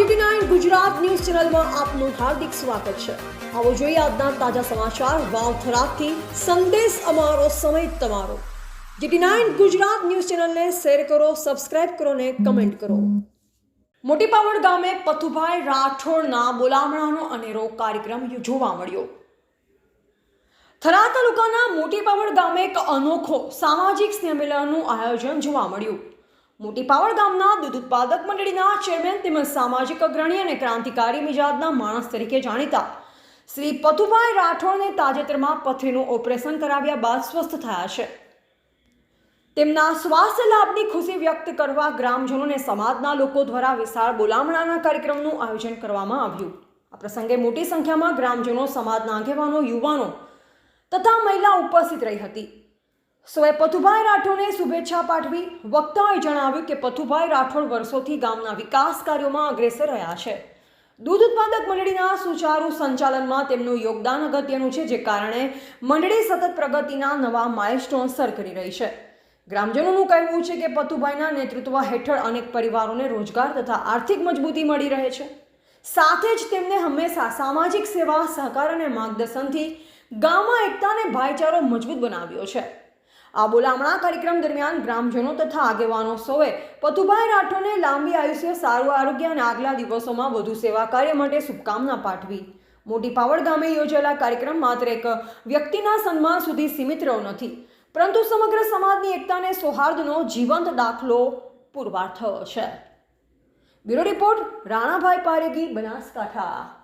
Nine Gujarat news ચેનલમાં આપનું હાર્દિક સ્વાગત છે. આવો જોઈએ આજના તાજા સમાચાર વાવથરાથી સંદેશ અમારો, સમય તમારો. જીટી નાઇન ગુજરાત ન્યૂઝ ચેનલને શેર કરો, સબસ્ક્રાઇબ કરો ને કમેન્ટ કરો. મોટી પાવડ ગામે પથુભાઈ રાઠોડના બોલામણાનો અનેરો કાર્યક્રમ જોવા મળ્યો. થરા તાલુકાના મોટી પાવડ ગામે એક અનોખો સામાજિક સ્નેહમેળાનું આયોજન જોવા મળ્યું. મોટી પાવડ ગામના દૂધ ઉત્પાદક મંડળીના ચેરમેન તેમજ સામાજિક અગ્રણી અને ક્રાંતિકારી મિજાજના માણસ તરીકે જાણીતા શ્રી પથુભાઈ રાઠોડને તાજેતરમાં પથરીનું ઓપરેશન કરાવ્યા બાદ સ્વસ્થ થયા છે. તેમના સ્વાસ્થ્ય લાભની ખુશી વ્યક્ત કરવા ગ્રામજનોને સમાજના લોકો દ્વારા વિશાળ બોલામણાના કાર્યક્રમનું આયોજન કરવામાં આવ્યું. આ પ્રસંગે મોટી સંખ્યામાં ગ્રામજનો, સમાજના આગેવાનો, યુવાનો તથા મહિલા ઉપસ્થિત રહી હતી. સોએ પથુભાઈ રાઠોડને શુભેચ્છા પાઠવી વક્તાએ જણાવ્યું કે પથુભાઈ રાઠોડ વર્ષોથી ગામના વિકાસ કાર્યોમાં અગ્રેસર રહ્યા છે. દૂધ ઉત્પાદક મંડળીના સુચારુ સંચાલનમાં તેમનું યોગદાન અગત્યનું છે, જે કારણે મંડળી સતત પ્રગતિના નવા માઇલસ્ટોન સર કરી રહી છે. ગ્રામજનોનું કહેવું છે કે પથુભાઈના નેતૃત્વ હેઠળ અનેક પરિવારોને રોજગાર તથા આર્થિક મજબૂતી મળી રહે છે. સાથે જ તેમને હંમેશા સામાજિક સેવા, સહકાર અને માર્ગદર્શનથી ગામમાં એકતા અને ભાઈચારો મજબૂત બનાવ્યો છે. આ બોલામણા કાર્યક્રમ દરમિયાન ગ્રામજનો તથા આગેવાનો સૌએ પથુભાઈ રાઠોડને લાંબી આયુષ્ય, સારું આરોગ્ય અને આગલા દિવસોમાં વધુ સેવા કાર્ય માટે શુભકામના પાઠવી. મોટી પાવડ ગામે યોજાયેલા કાર્યક્રમ માત્ર એક વ્યક્તિના સન્માન સુધી સીમિત રહ્યો નથી. પરંતુ સમગ્ર સમાજની એકતાને સૌહાર્દનો જીવંત દાખલો પુરવાર થયો છે. Bureau report, Ranabhai Paregi, Banaskantha.